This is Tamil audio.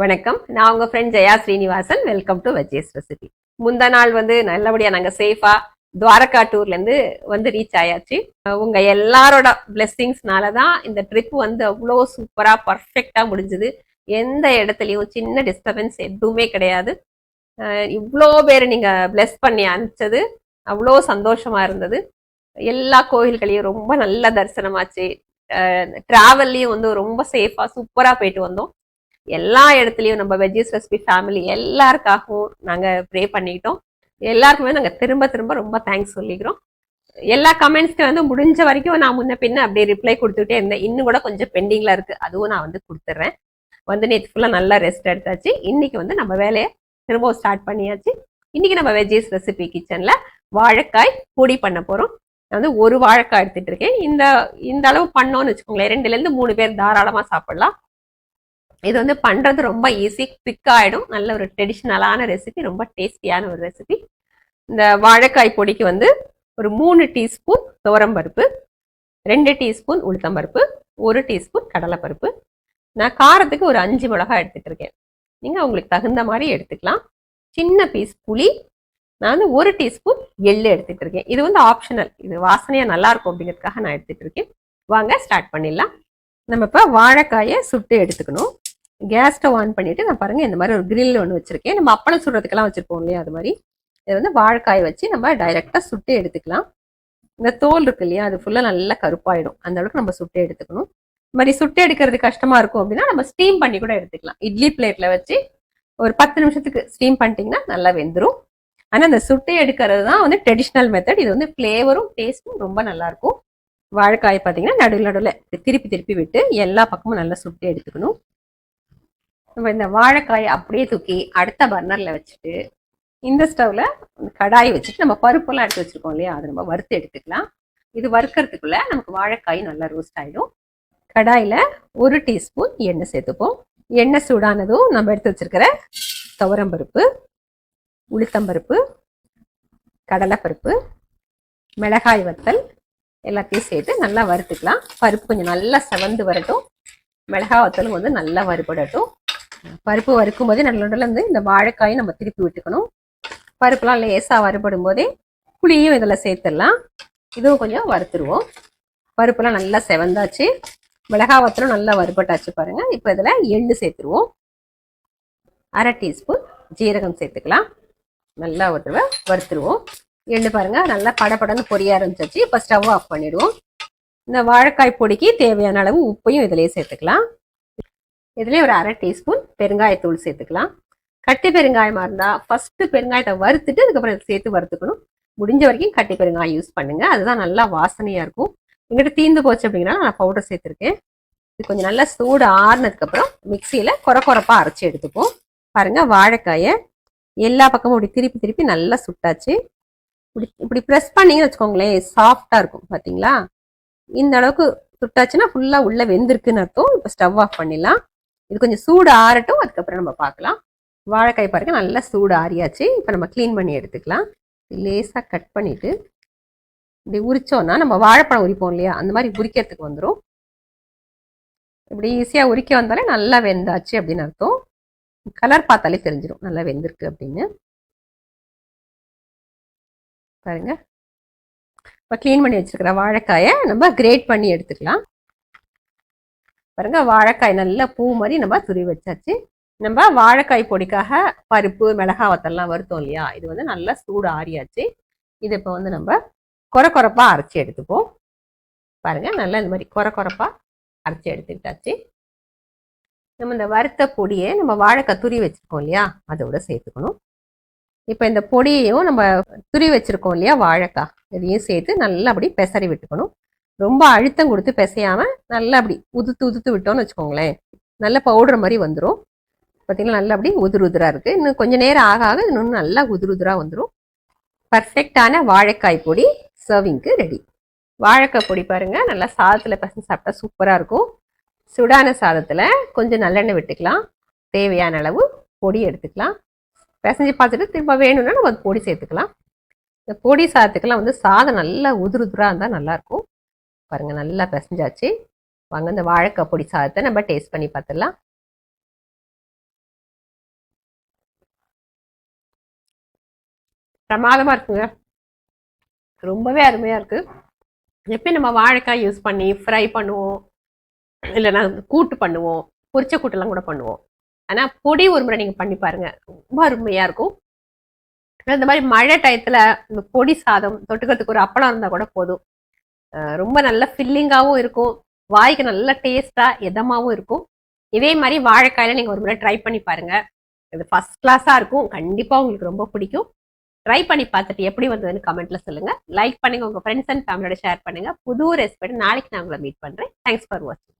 வணக்கம். நான் உங்கள் friend Jaya Srinivasan. Welcome to veggies recipe முந்தா நாள் வந்து நல்லபடியாக நாங்கள் சேஃபாக துவாரகா டூர்லேருந்து வந்து ரீச் ஆயாச்சு. உங்கள் எல்லாரோட பிளெஸ்ஸிங்ஸ்னால தான் இந்த ட்ரிப் வந்து அவ்வளோ சூப்பராக பர்ஃபெக்டாக முடிஞ்சுது. எந்த இடத்துலையும் சின்ன டிஸ்டர்பன்ஸ் எதுவுமே கிடையாது. இவ்வளோ பேர் நீங்கள் பிளெஸ் பண்ணி அனுப்பிச்சது அவ்வளோ சந்தோஷமாக இருந்தது. எல்லா கோயில்களையும் ரொம்ப நல்ல தரிசனமாச்சு. ட்ராவல்லையும் வந்து ரொம்ப சேஃபாக சூப்பராக போயிட்டு வந்தோம். எல்லா இடத்துலையும் நம்ம வெஜ்ஜஸ் ரெசிபி ஃபேமிலி எல்லாருக்காகவும் நாங்கள் ப்ரே பண்ணிக்கிட்டோம். எல்லாருக்குமே நாங்கள் திரும்ப திரும்ப ரொம்ப தேங்க்ஸ் சொல்லிக்கிறோம். எல்லா கமெண்ட்ஸ்க்கு வந்து முடிஞ்ச வரைக்கும் நான் முன்ன பின்ன அப்படியே ரிப்ளை கொடுத்துட்டே இருந்தேன். இன்னும் கூட கொஞ்சம் பெண்டிங்கில் இருக்குது அதுவும் நான் வந்து கொடுத்துட்றேன் வந்து நேற்று ஃபுல்லாக நல்லா ரெஸ்ட் எடுத்தாச்சு. இன்னைக்கு வந்து நம்ம வேலையை திரும்பவும் ஸ்டார்ட் பண்ணியாச்சு. இன்னைக்கு நம்ம வெஜ்ஜஸ் ரெசிபி கிச்சனில் வாழைக்காய் பொடி பண்ண போகிறோம் நான் வந்து ஒரு வாழைக்காய் எடுத்துகிட்டு இருக்கேன். இந்த இந்த அளவு பண்ணோன்னு வச்சுக்கோங்களேன். ரெண்டுலேருந்து மூணு பேர் தாராளமாக சாப்பிடலாம். இது வந்து பண்ணுறது ரொம்ப ஈஸி குவிக் ஆகிடும் நல்ல ஒரு ட்ரெடிஷ்னலான ரெசிபி ரொம்ப டேஸ்டியான ஒரு ரெசிபி இந்த வாழைக்காய் பொடிக்கு வந்து ஒரு மூணு டீஸ்பூன் துவரம்பருப்பு ரெண்டு டீஸ்பூன் உளுத்தம்பருப்பு ஒரு டீஸ்பூன் கடலைப்பருப்பு. நான் காரத்துக்கு ஒரு அஞ்சு மிளகாய் எடுத்துட்டு இருக்கேன் உங்களுக்கு தகுந்த மாதிரி எடுத்துக்கலாம். சின்ன பீஸ் புளி நான் வந்து ஒரு டீஸ்பூன் எள்ளு எடுத்துகிட்டு இருக்கேன் இது வந்து ஆப்ஷனல் இது வாசனையாக நல்லாயிருக்கும் அப்படிங்கிறதுக்காக நான் எடுத்துகிட்டு இருக்கேன் வாங்க ஸ்டார்ட் பண்ணிடலாம். நம்ம இப்போ வாழைக்காயை சுட்டு எடுத்துக்கணும். கேஸ் ஸ்டவ் ஆன் பண்ணிட்டு நான் பாருங்க இந்த மாதிரி ஒரு கிரில் ஒன்று வச்சிருக்கேன். நம்ம அப்பளம் சுடுறதுக்கெல்லாம் வச்சுருப்போம் இல்லையா அது மாதிரி. இது வந்து வாழைக்காயை வச்சு நம்ம டைரெக்டாக சுட்டு எடுத்துக்கலாம். இந்த தோல் இருக்கு இல்லையா அது ஃபுல்லாக நல்லா கருப்பாயிடும். அந்த அளவுக்கு நம்ம சுட்டு எடுத்துக்கணும். இந்த மாதிரி சுட்டு எடுக்கிறது கஷ்டமா இருக்கும் அப்படின்னா நம்ம ஸ்டீம் பண்ணி கூட எடுத்துக்கலாம். இட்லி பிளேட்ல வச்சு ஒரு பத்து நிமிஷத்துக்கு ஸ்டீம் பண்ணிட்டீங்கன்னா நல்லா வெந்துடும் ஆனால் அந்த சுட்டு எடுக்கிறது தான் வந்து ட்ரெடிஷ்னல் மெத்தட் இது வந்து ஃப்ளேவரும் டேஸ்ட்டும் ரொம்ப நல்லா இருக்கும். வாழைக்காய் பார்த்தீங்கன்னா நடுவில் நடுவில் திருப்பி திருப்பி விட்டு எல்லா பக்கமும் நல்லா சுட்டு எடுத்துக்கணும். நம்ம இந்த வாழைக்காயை அப்படியே தூக்கி அடுத்த பர்னரில் வச்சுட்டு இந்த ஸ்டவ்வில் கடாய் வச்சுட்டு நம்ம பருப்பெல்லாம் எடுத்து வச்சிருக்கோம் இல்லையா? அதை நம்ம வறுத்து எடுத்துக்கலாம். இது வறுக்கிறதுக்குள்ளே நமக்கு வாழைக்காய் நல்லா ரோஸ்ட் ஆகிடும் கடாயில் ஒரு டீஸ்பூன் எண்ணெய் சேர்த்துப்போம். எண்ணெய் சூடானதும் நம்ம எடுத்து வச்சிருக்கிற துவரம்பருப்பு உளுத்தம்பருப்பு கடலைப்பருப்பு மிளகாய் வத்தல் எல்லாத்தையும் சேர்த்து நல்லா வறுத்துக்கலாம். பருப்பு கொஞ்சம் நல்லா செவந்து வரட்டும். மிளகாய் வத்தலும் வந்து நல்லா வறுபடட்டும். பருப்பு வறுக்கும் போதே நல்ல இந்த வாழைக்காயை நம்ம திருப்பி விட்டுக்கணும். பருப்புலாம் லேசாக வறுபடும் போதே புளியும் இதில் சேர்த்துடலாம். இதுவும் கொஞ்சம் வறுத்துருவோம். பருப்புலாம் நல்லா செவந்தாச்சு. மிளகா வத்தலும் நல்லா வறுபட்டாச்சு பாருங்க. இப்போ இதில் எள்ளு சேர்த்துருவோம். அரை டீஸ்பூன் ஜீரகம் சேர்த்துக்கலாம். நல்லா ஒரு தடவை வறுத்துருவோம். எள்ளு பாருங்க நல்லா படப்படன்னு பொரிய ஆரம்பிச்சாச்சு. இப்போ ஸ்டவ் ஆஃப் பண்ணிடுவோம். இந்த வாழைக்காய் பொடிக்கு தேவையான அளவு உப்பையும் இதிலேயே சேர்த்துக்கலாம். இதுலேயே ஒரு அரை டீஸ்பூன் பெருங்காயத்தூள் சேர்த்துக்கலாம். கட்டி பெருங்காயமாக இருந்தால் ஃபஸ்ட்டு பெருங்காயத்தை வறுத்துட்டு அதுக்கப்புறம் இதை சேர்த்து வறுத்துக்கணும். முடிஞ்ச வரைக்கும் கட்டி பெருங்காயம் யூஸ் பண்ணுங்கள் அதுதான் நல்லா வாசனையாக இருக்கும். எங்கிட்ட தீந்து போச்சு அப்படின்னா நான் பவுடர் சேர்த்துருக்கேன். இது கொஞ்சம் நல்லா சூடு ஆறுனதுக்கப்புறம் மிக்சியில் குறை குறைப்பா அரைச்சி எடுத்துப்போம். பாருங்கள் வாழைக்காயை எல்லா பக்கமும் இப்படி திருப்பி திருப்பி நல்லா சுட்டாச்சு. இப்படி இப்படி ப்ரெஸ் பண்ணீங்கன்னு வச்சுக்கோங்களேன் சாஃப்டாக இருக்கும். பார்த்தீங்களா இந்த அளவுக்கு சுட்டாச்சுன்னா ஃபுல்லாக உள்ளே வெந்திருக்குன்னு அர்த்தம். இப்போ ஸ்டவ் ஆஃப் பண்ணிடலாம். இது கொஞ்சம் சூடு ஆறட்டும் அதுக்கப்புறம் நம்ம பார்க்கலாம். வாழைக்காய் பாருங்க நல்லா சூடு ஆறியாச்சு. இப்போ நம்ம க்ளீன் பண்ணி எடுத்துக்கலாம். லேசாக கட் பண்ணிவிட்டு இப்படி உரித்தோன்னா நம்ம வாழைப்பழம் உரிப்போம் இல்லையா? அந்த மாதிரி உரிக்கிறதுக்கு வந்துடும் இப்படி ஈஸியாக உரிக்க வந்தாலே நல்லா வெந்தாச்சு அப்படின்னு அர்த்தம். கலர் பார்த்தாலே தெரிஞ்சிடும் நல்லா வெந்திருக்கு அப்படின்னு. பாருங்க. இப்போ க்ளீன் பண்ணி வச்சுருக்கிற வாழைக்காயை நம்ம கிரேட் பண்ணி எடுத்துக்கலாம். பாருங்க வாழைக்காய் நல்லா பூ மாதிரி நம்ம துருவி வச்சாச்சு. நம்ம வாழைக்காய் பொடிக்காக பருப்பு மிளகா வத்தெல்லாம் வருத்தோம் இல்லையா? இது வந்து நல்லா சூடு ஆறியாச்சு. இது இப்போ வந்து நம்ம குறை குறைப்பாக அரைச்சி எடுத்துப்போம். பாருங்க நல்லா இந்த மாதிரி குறை குறைப்பாக அரைச்சி எடுத்துக்கிட்டாச்சு. நம்ம இந்த வறுத்த பொடியை நம்ம வாழைக்காய் துரி வச்சிருக்கோம் இல்லையா? அதோட சேர்த்துக்கணும். இப்போ இந்த பொடியையும் நம்ம துரி வச்சிருக்கோம் இல்லையா? வாழைக்காய். இதையும் சேர்த்து நல்லா அப்படி பெசரி விட்டுக்கணும். ரொம்ப அழுத்தம் கொடுத்து பிசையாமல் நல்லா அப்படி உதுத்து உதுத்து விட்டோம்னு வச்சுக்கோங்களேன். நல்ல பவுடர் மாதிரி வந்துடும் பார்த்தீங்கன்னா நல்லா அப்படி உதிர் இருக்குது இன்னும் கொஞ்ச நேரம் ஆக ஆக இன்னும் நல்லா உதிர் உதிராக வந்துடும் பர்ஃபெக்டான வாழைக்காய் பொடி சர்விங்க்கு ரெடி வாழைக்காய் பொடி பாருங்கள் நல்லா சாதத்தில் பசங்க சாப்பிட்டா சூப்பராக இருக்கும். சுடான சாதத்தில் கொஞ்சம் நல்லெண்ணெய் விட்டுக்கலாம். தேவையான அளவு பொடி எடுத்துக்கலாம். பிசைஞ்சு பார்த்துட்டு திரும்ப வேணும்னா நம்ம பொடி சேர்த்துக்கலாம். இந்த பொடி சாதத்துக்கெல்லாம் வந்து சாதம் நல்லா உதிர் உதிராக இருந்தால் நல்லாயிருக்கும் பாருங்கள் நல்லா பிசைஞ்சாச்சு. வாங்க இந்த வாழைக்காய் பொடி சாதத்தை நம்ம டேஸ்ட் பண்ணி பார்த்துடலாம் பிரமாதமாக இருக்குங்க. ரொம்பவே அருமையாக இருக்குது எப்பயும் நம்ம வாழைக்காய் யூஸ் பண்ணி ஃப்ரை பண்ணுவோம். இல்லைன்னா கூட்டு பண்ணுவோம். பொரிச்ச கூட்டெல்லாம் கூட பண்ணுவோம். ஆனால் பொடி ஒரு முறை நீங்கள் பண்ணி பாருங்கள் ரொம்ப அருமையாக இருக்கும். இந்த மாதிரி மழை டயத்தில் இந்த பொடி சாதம் தொட்டுக்கிறதுக்கு ஒரு அப்பளம் இருந்தால் கூட போதும். ரொம்ப நல்ல ஃபில்லிங்காகவும் இருக்கும். வாய்க்கு நல்ல டேஸ்ட்டாக இதமாகவும் இருக்கும். இதே மாதிரி வாழைக்காயில் நீங்கள் ஒரு முறை ட்ரை பண்ணி பாருங்கள் இது ஃபஸ்ட் கிளாஸாக இருக்கும். கண்டிப்பாக உங்களுக்கு ரொம்ப பிடிக்கும். ட்ரை பண்ணி பார்த்துட்டு எப்படி வந்ததுன்னு கமெண்ட்டில் சொல்லுங்க. லைக் பண்ணுங்கள் உங்கள் ஃப்ரெண்ட்ஸ் அண்ட் ஃபேமிலியோட ஷேர் பண்ணுங்கள் புது ரெசிபி நாளைக்கு நான் உங்களை மீட் பண்ணுறேன் தேங்க்ஸ் ஃபார் வாட்சிங்